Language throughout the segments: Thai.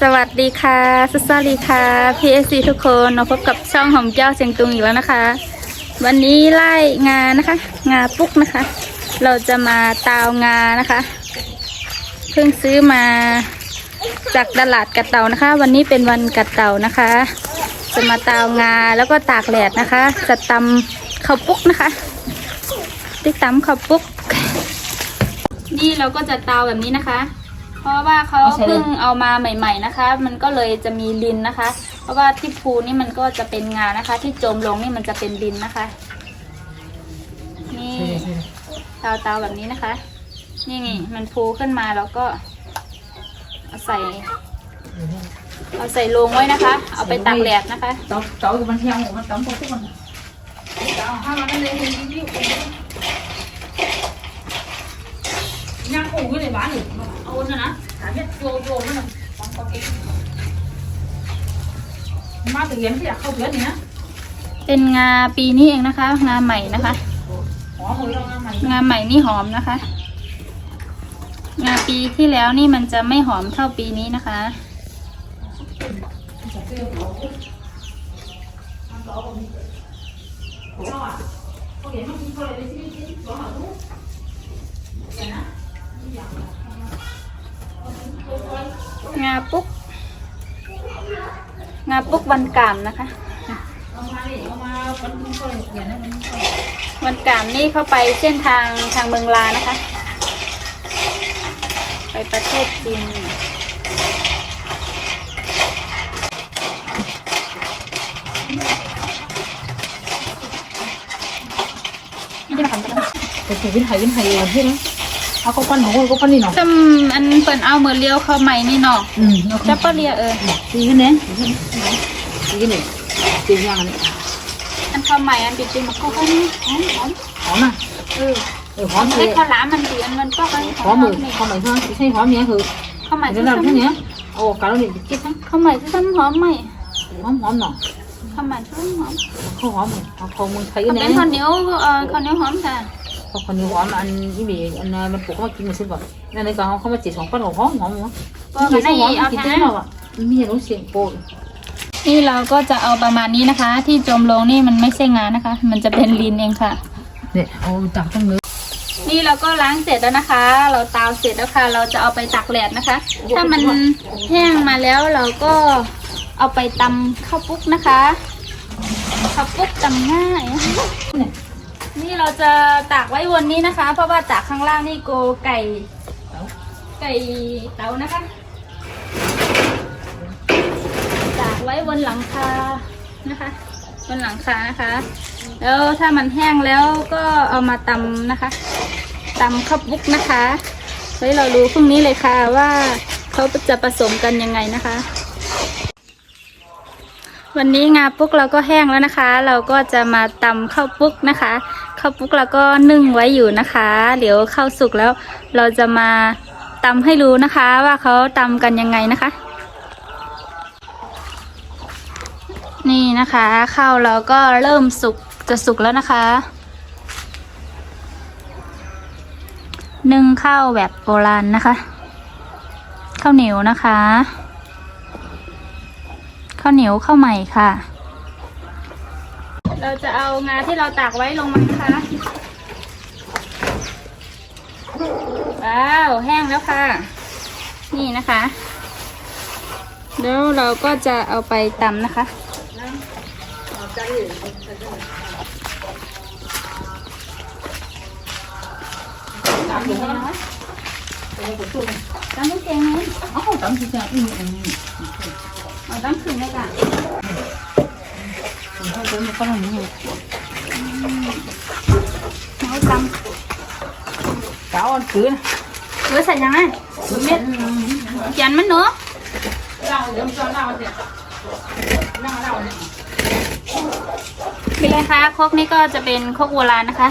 สวัสดีค่ะสุสาลีค่ะ PSC ทุกคนมาพบกับช่องหอมเจ้าเสียงตุงอีกแล้วนะคะ วันนี้ไล่งานนะคะ งาปุ๊กนะคะ เราจะมาตาวงานะคะ เพิ่งซื้อมาจากตลาดกัดเต่านะคะ วันนี้เป็นวันกัดเต่านะคะ จะมาตาวงาแล้วก็ตากแดดนะคะ จะตำข้าวปุ๊กนะคะติ๊กตำข้าวปุ๊ก นี่เราก็จะตาวแบบนี้นะคะ เพราะว่าเขาเพิ่งเอามาใหม่ ๆนะคะ มันก็เลยจะมีลินนะคะ เพราะว่าที่ภูนี่มันก็จะเป็นงานะคะ ที่จมลงนี่มันจะเป็นลินนะคะ นี่ตาวตาวๆแบบนี้นะคะ นี่ไงมันพูขึ้นมาแล้วก็เอาใส่เอาใส่ลงไว้นะคะ เอาไปตากแดดนะคะ cháu cháu của mình theo của mình tắm có chút con cháu hai mà nó lên thì đi đi nhang củ cái này bán được ôn rồi nè thả hết vô vô nó này tắm có cái má tự yếm thì là không yếm gì nhá เป็นงาปีนี้เองนะคะ งาใหม่นะคะ có hồi đâu ra mày งาใหม่นี่หอมนะคะ งาปีที่แล้วนี่มันจะไม่หอมเท่าปีนี้นะคะ งาปุ๊ก งาปุ๊กวันกามนะคะ วันกามนี่เข้าไปเส้นทางทางเมืองลานะคะ ไปประเทศจีนเป็นผู้วินไทยวินไทยเองใช่ไหม ล้ว cái củ bên hay bên hay là thế đấy à có con không có con đi nào จำอันเปิ่นเอามือเลี้ยวเข้าใหม่นี่เนาะ ừ nó จะ không ปะเลียเออ đi cái này đi cái này tiền nhang này อันเข้าใหม่อันปิดจริงมันก็ค่อยหอมหอม khó mà เออ ừ khó ไอ้ thì ข้าวหลามมันดีอันมันก็ค่อยหอ khó ม mười นี่ khó mày thôi cái xây khó nhé hừ เข้าใหม่ Để ที่ làm thế ซ้ำ nhé ồ cả nó định chết đấy เข้าใหม่ที่ซ้ำหอมไหม hóm hóm nào เข้าใหม่ที่ซ้ำหอม không hóm rồi Họ không muốn thấy เป็ cái น này ข้าวเหนียวเอ่อข้าวเหนียวหอมค่ะ không còn nhiều hóm mà ăn cái gì ăn ờ, mình phụ không có chín mà xin vào nên đây còn không có chỉ sống con hóm hóm hóm ก็ไม่ได้เอา chỉ แค่ thế nào ạ mi nó xiên cô นี่เราก็จะเอาประมาณนี้นะคะ ที่จมลงนี่มันไม่ใช่งานนะคะ มันจะเป็นลินเองค่ะ nè ô tặng trong nước นี่เราก็ล้างเสร็จแล้วนะคะ เราตาวเสร็จแล้วค่ะ เราจะเอาไปตากแดดนะคะ ถ้ามันแห้งมาแล้วเราก็เอาไปตำข้าวปุ๊กนะคะข้าวปุ๊กตำง่าย นี่เราจะตากไว้วนนี้นะคะ เพราะว่าตากข้างล่างนี่โกไก่ไก่เตานะคะ ตากไว้บนหลังคานะคะบนหลังคานะคะ แล้วถ้ามันแห้งแล้วก็เอามาตำนะคะตำข้าวปุ๊กนะคะเฮ้ยเรารู้พรุ่งนี้เลยค่ะว่าเขาจะผสมกันยังไงนะคะ วันนี้งาปุ๊กเราก็แห้งแล้วนะคะ เราก็จะมาตำข้าวปุ๊กนะคะ ข้าวปุ๊กเราก็นึ่งไว้อยู่นะคะ เดี๋ยวข้าวสุกแล้วเราจะมาตำให้รู้นะคะว่าเขาตำกันยังไงนะคะ นี่นะคะข้าวเราก็เริ่มสุกจะสุกแล้วนะคะ นึ่งข้าวแบบโบราณนะคะ ข้าวเหนียวนะคะ ข้าวเหนียวข้าวใหม่ค่ะ เราจะเอางาที่เราตากไว้ลงมานะคะ ว้าว แห้งแล้วค่ะ นี่นะคะแล้วเราก็จะเอาไปตำนะคะ tặng được không ตำให้เก่งไหม ồ tặng thì sao ừ ừ เอาตำขึ้นเลยค่ะ thôi tôi con làm gì เอาต cáo ăn cứ này ำเกลือใส่ยังไงเม็ดยันมันเนาะ lao để cho lao thì lao lao này เป็นไรคะครกนี่ก็จะเป็นครกโบราณนะคะ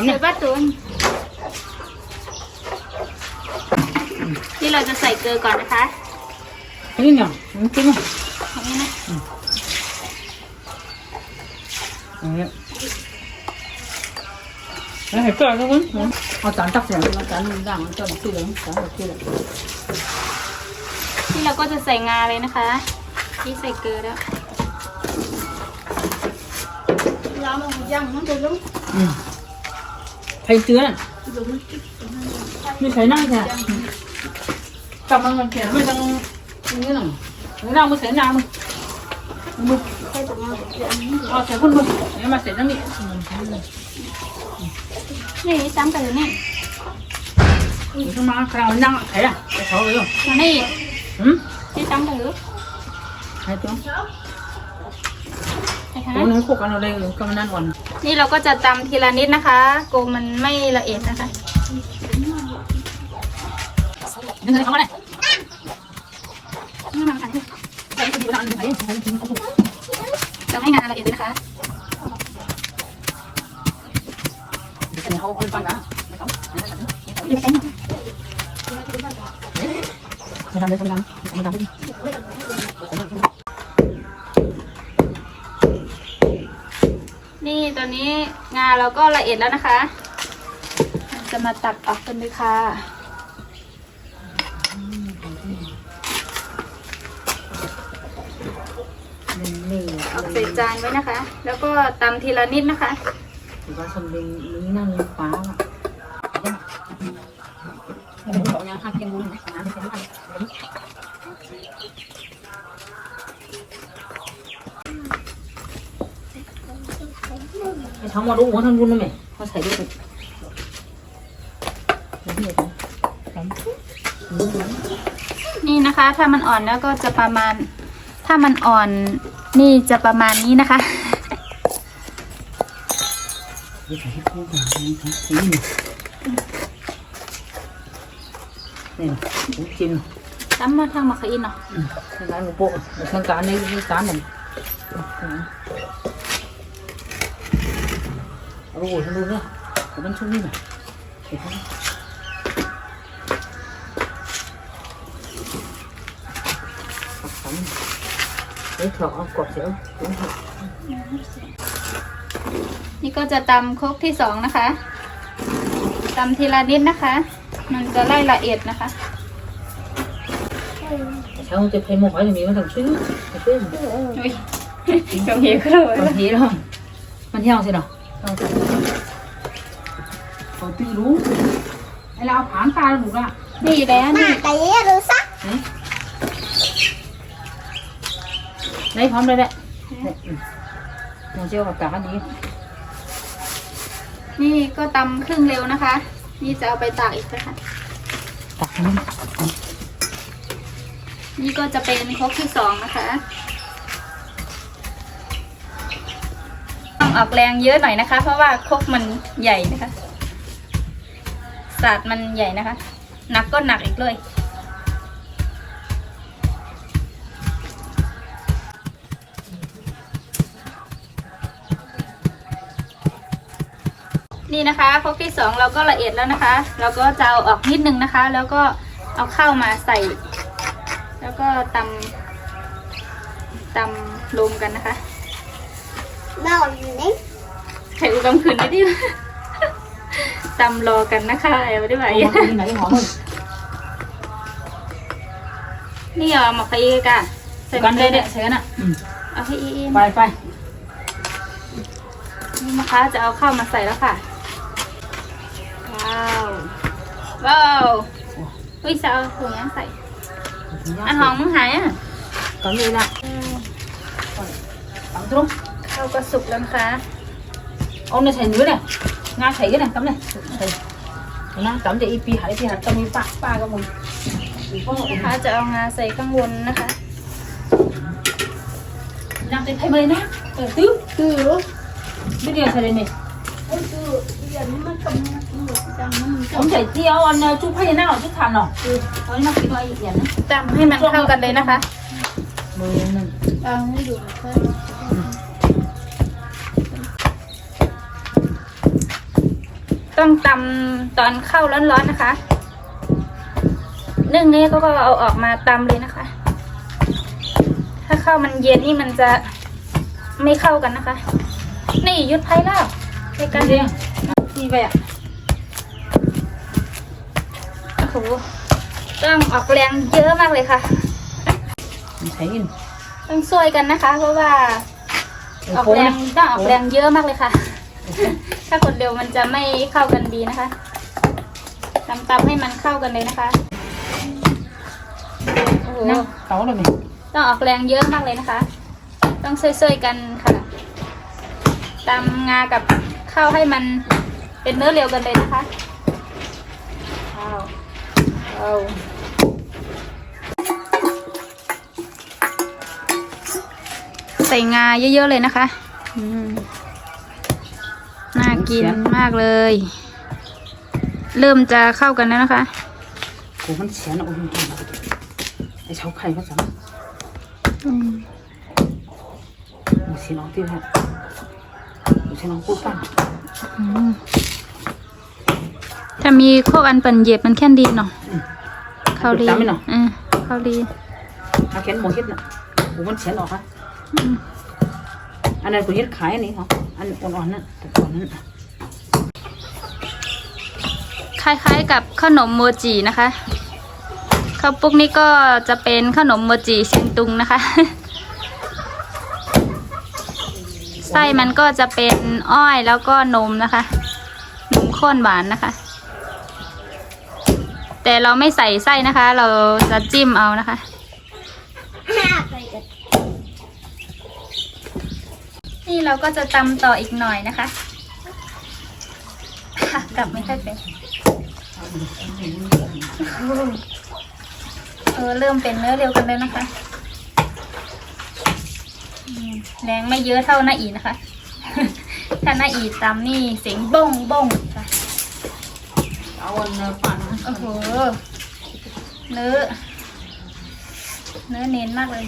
cắm เดี๋ย này วป้าตูน ừ ที่เราจะใส่เกลือก่อนนะคะนี่เนี่ยมันกินมั้ยตรงนี้นะอย่างเงี้ยแล้วให้เกลือแล้วมั้งเอาจานตักเสียงเอาจานด่างเอาจานตู้เหลืองจานแบบที่เหลืองนี่เราก็จะใส่งาเลยนะคะที่ใส่เกลือแล้วอืม ใครเตือนไม่ใช่นั่งแค่กลับมามันเขียนไม่ต้องนี่หน่อยไม่นั่งมาใส่น้ำมึงมึงเอาใส่ค นมึงนี่มาใส่ตรงนี้นี่ซ้ำกันอยู่นี่นี่ก็มาคราวนั่งใครอะใครเขาเลยอะมานี่หืมที่ซ้ำกันอยู่ใครตัวใช่ค่ะตัวนึงคุกกันเอาเลยก็มานั่งก่อนนี่เราก็จะตำทีละนิดนะคะโกงมันไม่ละเอียดนะคะนี่คือเขาอะไรนี่มันค่ะใส่ที่ร้านไหนเราให้งานละเอียดเลยนะคะเขาคนฟังนะไม่ใช่หรอกไม่ทำเลยทำทำทำทำ อนนี้งาเราก็ละเอียดแล้วนะคะ จะมาตักออกกันเลยค่ะนี่ออกใส่จานไว้นะคะ แล้วก็ตำทีละนิดนะคะถือว่าสมด็จนี้นั่งฟ้าอะเขายังหักยังมุ้งนะน้ำเป็นมันไอ้ทั้งหมดรู้ว่าทั้งรุ่นนั่นไห มเขาใส่ด้วยกันนี่นี่นะคะถ้ามันอ่อนแล้วก็จะประมาณ ถ้ามันอ่อนนี่จะประมาณนี้นะคะนี่ใส่ให้คู่กันนะครับนี่นี่ผมกินตำมาทางมะขามอินเนาะทางการหมูโป๊ะ ทางการในการหนึ่งโอ้โหฉันรู้เนี่ยแต่มันชุ่มนี่หน่อยเห็นไหมเฮ้ยเถอะเอากดเสียวนี่ก็จะตำครกที่สองนะคะตำทีละนิดนะคะ มันจะไล่ละเอียดนะคะเช้าจะเพลงหมกไว้จะมีมันต้องชื่อชื่ออุ้ยจงเหี้ยขึ้นเลยบางทีแล้ว มันเที่ยวสิเนาะเขาตีรู้ไอ้เราผ่านตาหนูละนี่แล้วนี่ได้พร้อมเลยแหละเราเจียวกับกานี้นี่ก็ตำครึ่งเร็วนะคะ นี่จะเอาไปตากอีกนะคะ ตักนี้นี่ก็จะเป็นครกที่สองนะคะต้องออกแรงเยอะหน่อยนะคะ เพราะว่าครกมันใหญ่นะคะ ศาสตร์มันใหญ่นะคะ หนักก็หนักอีกเลย นี่นะคะครกที่สองเราก็ละเอียดแล้วนะคะ เราก็จะเอาออกนิดนึงนะคะ แล้วก็เอาข้าวมาใส่ แล้วก็ตำตำรวมกันนะคะไข่อุกำคืนได้ดิ ตำรอกันนะคะเอาได้ไหมเอามาที่ไหนหอมเลยนี่เหรอหมอกไข่อีกอะใส่กักันนเลเลยยเนี่เนี่ยยใช่กันอะเอาให้อีไปไปนี่นะคะจะเอาข้าวมาใส่แล้วค่ะ ว้าว ว้าวอุ้ยจะเอาถุงยังใส่อันหอมมึงหายอะกันเลยละตังตรงข้าวก็สุกแล้วนะคะเอาในใส่เนื้อเนี่ย งาใส่กันเนี่ยตำเนี่ยใส่นะตำจะอีปีหายปีหายตำมีปลาปลากับมึงอีกพวกนะคะจะเอางาใส่ข้างบนนะคะน้ำเต็มไทยมาเลยนะเออตื้อตื้อไม่เดียวใส่เลยเนี่ยผมใส่เจียวอันจุ๊บให้หน้าหรอจุ๊บทานหรอเอาให้น้ำกินไว้อีกอย่างนะตำให้มันเข้ากันเลยนะคะมือหนึ่งเอาให้ดู ต้องตำตอนเข้าร้อนๆนะคะ นึ่งนี้ก็เอาออกมาตำเลยนะคะ ถ้าข้าวมันเย็นนี่มันจะไม่เข้ากันนะคะ นี่ยุดไพ่แล้วใช้กันเดียวนี่ไปอะโอ้โหต้องออกแรงเยอะมากเลยค่ะใช้อินต้องช่วยกันนะคะ เพราะว่าออกแรงต้องออกแรงเยอะมากเลยค่ะ ถ้ากดเร็วมันจะไม่เข้ากันดีนะคะตำตำให้มันเข้ากันเลยนะคะโอ้โหนะเตาเลยไหมต้องออกแรงเยอะมากเลยนะคะ ต้องช่วยๆกันค่ะตำงากับข้าวให้มันเป็นเนื้อเรียวกันเลยนะคะข้าวข้าวใส่งาเยอะๆเลยนะคะ อืมน่า กินมากเลย เริ่มจะเข้ากันแล้วนะคะโอ้มันเสียนะโอ้ยไอ้เฉาไข่ก็สั่งอืมมันเสียน้องที่ไหนมันเสียน้องพูดป่ะอืมถ้ามีโคกอันปันเหย็บมันแค่นดีเนาะเข้าดีอืมเข้าดีอาเข็นหมูเฮ็ดน่ะโอ้มันเสียออกฮะอืมอันนั้นกูเฮ็ดขายอันนี้เหรออันอ่อนๆนั่นแต่อ่อนนั้น ล้าย ๆ กับขนมโมจินะคะข้าวปุกนี่ก็จะเป็นขนมโมจิเชียงตุงนะคะ ไส้มันก็จะเป็นอ้อยแล้วก็นมนะคะ นมข้นหวานนะคะ แต่เราไม่ใส่ไส้นะคะ เราจะจิ้มเอานะคะนี่เราก็จะตำต่ออีกหน่อยนะคะกลับไม่ค่อยเป็น เออเริ่มเป็นเนื้อเร็วกันแล้วนะคะแรงไม่เยอะเท่าหน้าอีนะคะ ถ้าหน้าอีตำนี่เสียงบ้งบ้งค่ะเอาอันปั่นโอ้โหเนื้อเนื้อเน้นมากเลย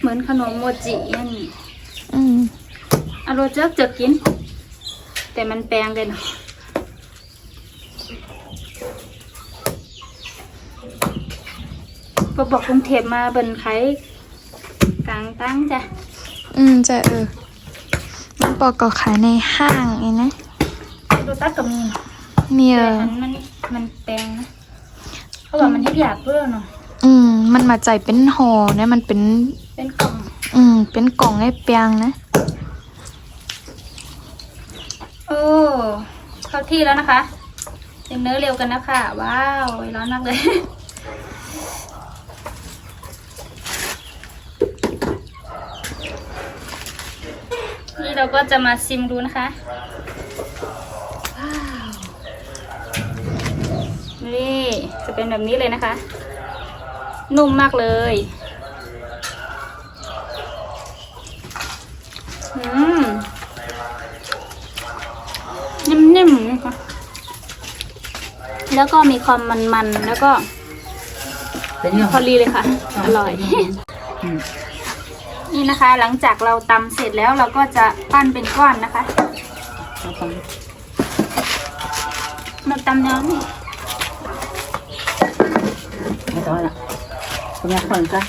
เหมือนขนมโมจินั่นอืม อร่อยเจ๊กเจ๊กกิน แต่มันแปลงเลยเนาะพอบอกกรุงเทพมาเบิ่นไขกลางตั้งจ้ะ อืมจะเออมันปอกก็ขายในห้างเองนะดูตัดก็มีมีเอแต่ออันมันมันแปลงนะเพราะว่ามันเฮ็ดหยาบเพื่อเนาะ อืม มันมาใจเป็นห่อนะมันเป็น เป็นกล่อง อืม เป็นกล่องไอ้เปียงนะโอ้เข้าที่แล้วนะคะเป็นเนื้อเร็วกันแล้วค่ะว้าวร้อนมากเลย นี่เราก็จะมาซิมดูนะคะว้าวนี่จะเป็นแบบนี้เลยนะคะ นุ่มมากเลยอืม นิ่มๆนะคะ แล้วก็มีความมันๆ แล้วก็เป็นยังพอดีเลยค่ะ อร่อยอืมนี่นะคะ หลังจากเราตำเสร็จแล้วเราก็จะปั้นเป็นก้อนนะคะเอาตรงนี้มาตำเนื้อนี่ไม่ต้องละคุณยายคนจ้ะ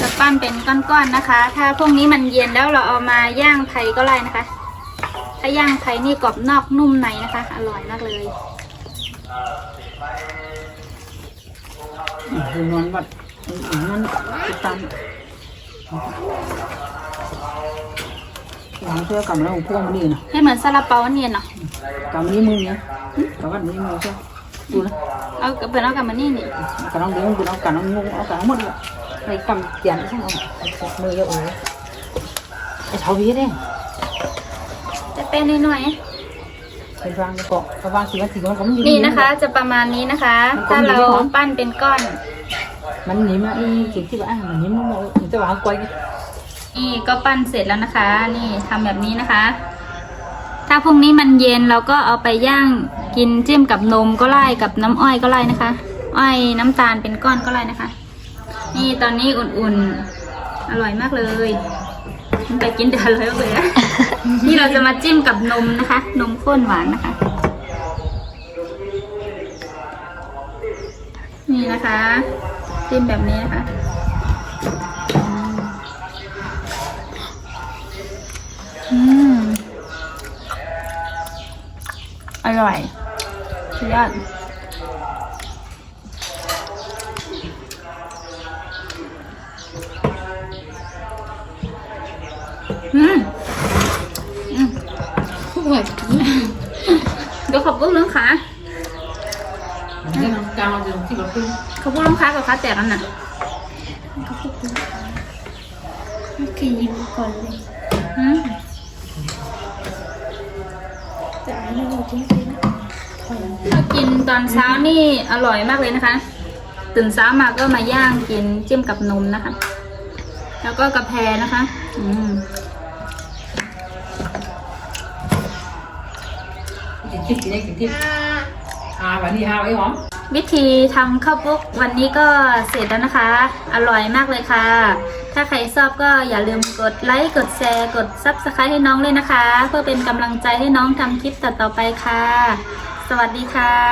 จะปั้นเป็นก้อนๆนะคะ ถ้าพวกนี้มันเย็นแล้วเราเอามาย่างไผ่ก็ได้นะคะ ถ้าย่างไผ่นี่กรอบนอกนุ่มในนะคะ อร่อยมากเลย คือนอนวัดนั้นติดตามหลังเพื่อกำแล้วพวงมันดีนะให้เหมือนซาลาเปาอันเนียนเนาะกำนี้มือเนี้ยกำนี้มือใช่ดูนะเอาเปิดเอากลับมานี่นี่กำลังเลี้ยงดูเอากำลังงงเอากำลังหมดเลยไอ้กำเตียนใช่ไหมมือเยอะเลยไอ้เท้าพีเนี่ยจะเป็นหน่อย เป็นวางเกาะกระวางสีมันสีมันก็มันๆนี่นะคะ จะประมาณนี้นะคะ ถ้าเราปั้นเป็นก้อน มันหนีมาอีสิ่งที่ว่ามันหนีมันมันจะวางกล้วยนี่ก็ปั้นเสร็จแล้วนะคะ นี่ทำแบบนี้นะคะ ถ้าพรุ่งนี้มันเย็นเราก็เอาไปย่างกินจิ้มกับนมก็ไล่กับน้ำอ้อยก็ไล่นะคะ อ้อยน้ำตาลเป็นก้อนก็ไล่นะคะ นี่ตอนนี้อุ่นๆ อร่อยมากเลย มันไปกินเดือดเลยมากเลยอะ นี่เราจะมาจิ้มกับนมนะคะ นมข้นหวานนะคะ นี่นะคะ จิ้มแบบนี้นะคะอืมอร่อยสุดยอดอืมอืม ทุกวันเดี๋ยวขอบคุณลูกค้าเรื่องกลางเราจะที่เราขึ้นขอบคุณลูกค้ากับค้าแตกกันน่ะคือยิ้มก่อนเลยอืมแต่อันนี้เราทิ้งไปนะถ้ากินตอนเช้านี่อร่อยมากเลยนะคะ ตื่นเช้ามาก็มาย่างกินจิ้มกับนมนะคะ แล้วก็กาแฟนะคะ อืม กินทิพย์กินได้กินทิพย์อ่าวันนี้ฮาไว้หอมวิธีทำข้าวปุ๊กวันนี้ก็เสร็จแล้วนะคะ อร่อยมากเลยค่ะ ถ้าใครชอบก็อย่าลืมกดไลค์กดแชร์กด Subscribe ให้น้องเลยนะคะ เพื่อเป็นกำลังใจให้น้องทำคลิปต่อๆไปค่ะ สวัสดีค่ะ